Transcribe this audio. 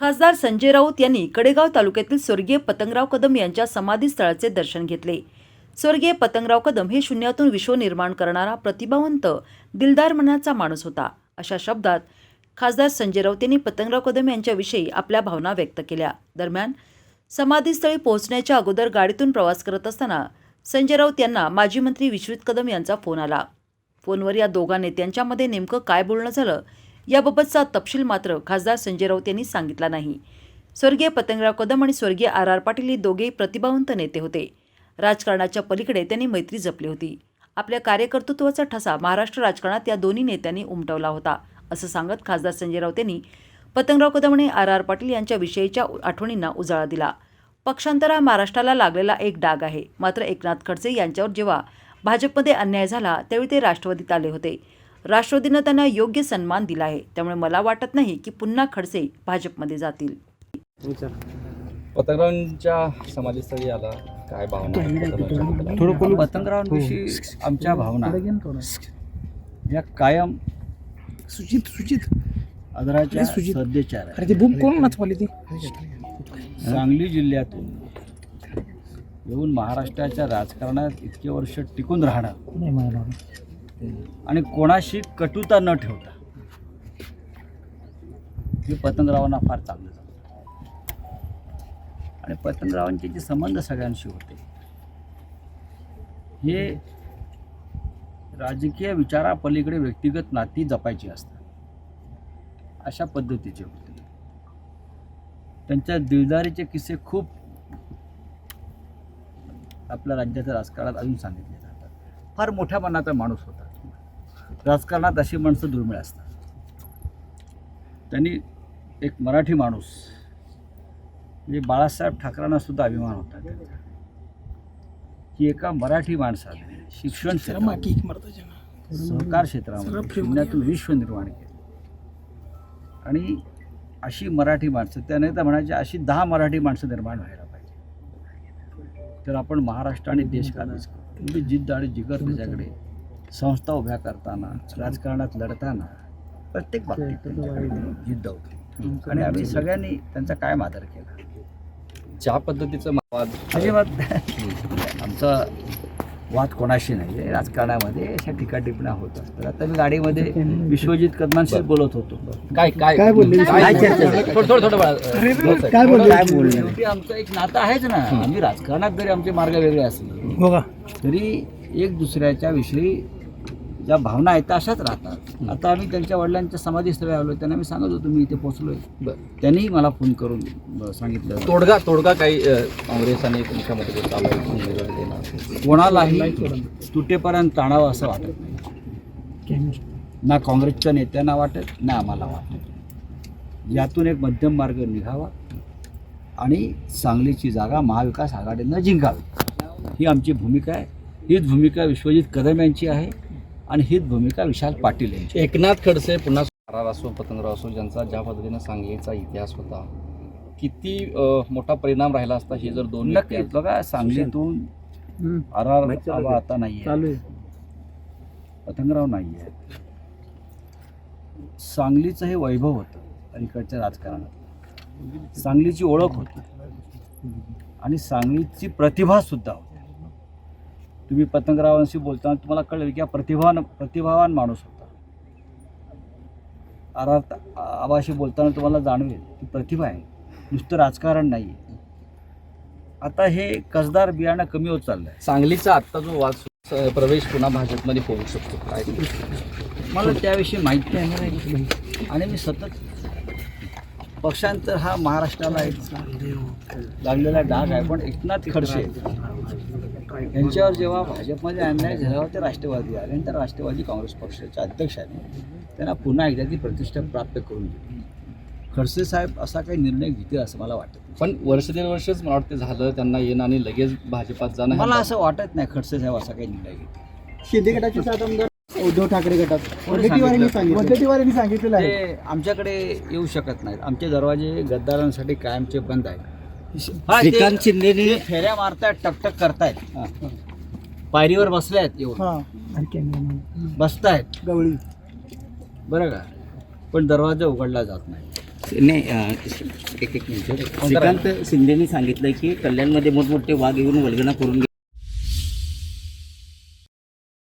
खासदार संजय राऊत यांनी कडेगाव तालुक्यातील स्वर्गीय पतंगराव कदम यांच्या समाधीस्थळाचे दर्शन घेतले. स्वर्गीय पतंगराव कदम हे शून्यातून विश्व निर्माण करणारा प्रतिभावंत दिलदार मनाचा माणूस होता. अशा शब्दात खासदार संजय राऊत यांनी पतंगराव कदम यांच्याविषयी आपल्या भावना व्यक्त केल्या. दरम्यान समाधीस्थळी पोहोचण्याच्या अगोदर गाडीतून प्रवास करत असताना संजय राऊत यांना माजी मंत्री विश्वजित कदम यांचा फोन आला. फोनवर या दोघा नेत्यांच्यामध्ये नेमकं काय बोलणं झालं याबाबतचा तपशील मात्र खासदार संजय राऊत यांनी सांगितला नाही. स्वर्गीय पतंगराव कदम आणि स्वर्गीय आर आर पाटील हे दोघेही प्रतिभावंत नेते होते. राजकारणाच्या पलीकडे त्यांनी मैत्री जपली होती. आपल्या कार्यकर्तृत्वाचा ठसा महाराष्ट्र राजकारणात या दोन्ही नेत्यांनी उमटवला होता असं सांगत खासदार संजय राऊत यांनी पतंगराव कदम आणि आर आर पाटील यांच्याविषयीच्या आठवणींना उजाळा दिला. पक्षांतर हा महाराष्ट्राला लागलेला एक डाग आहे. मात्र एकनाथ खडसे यांच्यावर जेव्हा भाजपमध्ये अन्याय झाला त्यावेळी ते राष्ट्रवादीत आले होते. राष्ट्रवादीनं त्यांना योग्य सन्मान दिला आहे. त्यामुळे मला वाटत नाही की पुन्हा खडसे भाजपमध्ये जातील. पतंगरावांच्या समाधीस्थळी आला. काय भावना? थोडं पतंगरावांविषयी आमच्या भावना या कायम सुचित सुचित आदराच्या सुजित. सद्यचार अरे ते बुम कोण नाचवाली ती? सांगली जिल्ह्यातून येऊन महाराष्ट्राच्या राजकारणात इतके वर्ष टिकून राहणं. नाही म्हणाला आणि कोणाशी कटुता न ठेवता. हे पतंगरावांना फार चांगलं जमतं. आणि पतंगरावांचे जे संबंध सगळ्यांशी होते हे राजकीय विचारापलीकडे व्यक्तिगत नाती जपायची असतात. अशा पद्धतीचे होते. त्यांच्या दिलदारीचे किस्से खूप आपल्या राज्याच्या राजकारणात अजून सांगितले जातात. फार मोठ्या मनाचा माणूस होता. राजकारणात अशी माणसं दुर्मिळ असतात. त्यांनी एक मराठी माणूस म्हणजे बाळासाहेब ठाकरेंना सुद्धा अभिमान होता त्यांचा. की एका मराठी माणसाने शिक्षण सहकार क्षेत्रामध्ये शून्यातून विश्व निर्माण केलं. आणि अशी मराठी माणसं त्याने तर म्हणायचे अशी दहा मराठी माणसं निर्माण व्हायला पाहिजे. तर आपण महाराष्ट्र आणि देश म्हणजे जिद्द आणि जिगर त्याच्याकडे संस्था उभ्या करताना राजकारणात लढताना प्रत्येक बाबतीत जिद्द होती. आणि आम्ही सगळ्यांनी त्यांचा कायम आदर केला? ज्या पद्धतीचं वाद अजिबात. आमचा वाद कोणाशी नाही आहे राजकारणामध्ये अशा टीकाटिपण्या होत असतात आता मी गाडीमध्ये विश्वजित कदमांशी बोलत होतो. काय काय काय बोलले? काय? थोडं. काय बोलले? काय बोलणं शेवटी आमचं एक नातं आहेच ना. आम्ही राजकारणात जरी आमचे मार्ग वेगळे असले का तरी एक दुसऱ्याच्या विषयी ज्या भावना आहेत त्या अशाच राहतात. आता आम्ही त्यांच्या वडिलांच्या समाधीस्थळी आलो त्यांना मी सांगत होतो मी इथे पोहोचलोय. बरं. त्यांनीही मला फोन करून सांगितलं. तोडगा तोडगा काही काँग्रेस आणि कोणालाही तुटेपर्यंत ताणावं असं वाटत नाही. ना काँग्रेसच्या नेत्यांना वाटत ना आम्हाला वाटत यातून एक मध्यम मार्ग निघावा आणि सांगलीची जागा महाविकास आघाडीनं जिंकावी ही आमची भूमिका आहे. हीच भूमिका विश्वजित कदम यांची आहे. आणि हीच भूमिका विशाल पाटील यांची. एकनाथ खडसे पुन्हा आर असो पतंगराव असो ज्यांचा ज्या पद्धतीनं सांगलीचा इतिहास होता किती मोठा परिणाम राहिला असता हे जर दोन नक्कीच बघा सांगलीतून आर आर आबा आता नाही आहे. पतंगराव नाही आहे सांगलीचं हे वैभव होतं अलीकडच्या राजकारणात. सांगलीची ओळख होती. आणि सांगलीची प्रतिभा सुद्धा होती. तुम्ही पतंगरावांशी बोलताना तुम्हाला कळेल की हा प्रतिभावान प्रतिभावान माणूस होता. अर्थात आबाशी बोलताना तुम्हाला जाणवेल की प्रतिभा आहे. नुसतं राजकारण नाही आता हे कसदार बियाणं कमी होत चाललं आहे सांगलीचा आत्ता जो वाद प्रवेश पुन्हा भाजपमध्ये होऊ शकतो. काय? मला त्याविषयी माहिती आहे. आणि मी सतत पक्षांतर हा महाराष्ट्राला एक लागलेला डाग आहे पण एकनाथ खडसे यांच्यावर जेव्हा भाजपमध्ये अन्याय झाल्यावर ते राष्ट्रवादी आले आणि त्या राष्ट्रवादी काँग्रेस पक्षाच्या अध्यक्षाने त्यांना पुन्हा एकदा ती प्रतिष्ठा प्राप्त करून दिली. खडसे साहेब असा काही निर्णय घेतील असं मला वाटत. पण वर्ष दीड वर्षच मला वाटतं झालं त्यांना येणं आणि लगेच भाजपात जाणं मला असं वाटत नाही खडसे साहेब असा काही निर्णय घेतील. शिंदे गटाचे सात आमदार उद्धव ठाकरे गटात. वडेट्टीवारांनी सांगितलं? सांगितलं. वडेट्टीवारांनी सांगितलेलं आहे. ते आमच्याकडे येऊ शकत नाहीत. आमचे दरवाजे गद्दारांसाठी कायमचे बंद आहेत. हा, ते- श्रीकांत शिंदेने ते फेऱ्या मारतायत टकटक करतायत. पायरीवर बसल्यात येऊन. हा. बसतायत. गवळी. बरं का? पण दरवाजा उघडला जात नाही. नाही अं, एक एक मिनिट. श्रीकांत शिंदेनी सांगितलं की कल्याणमध्ये मोठमोठे वाघ येऊन वल्गना करून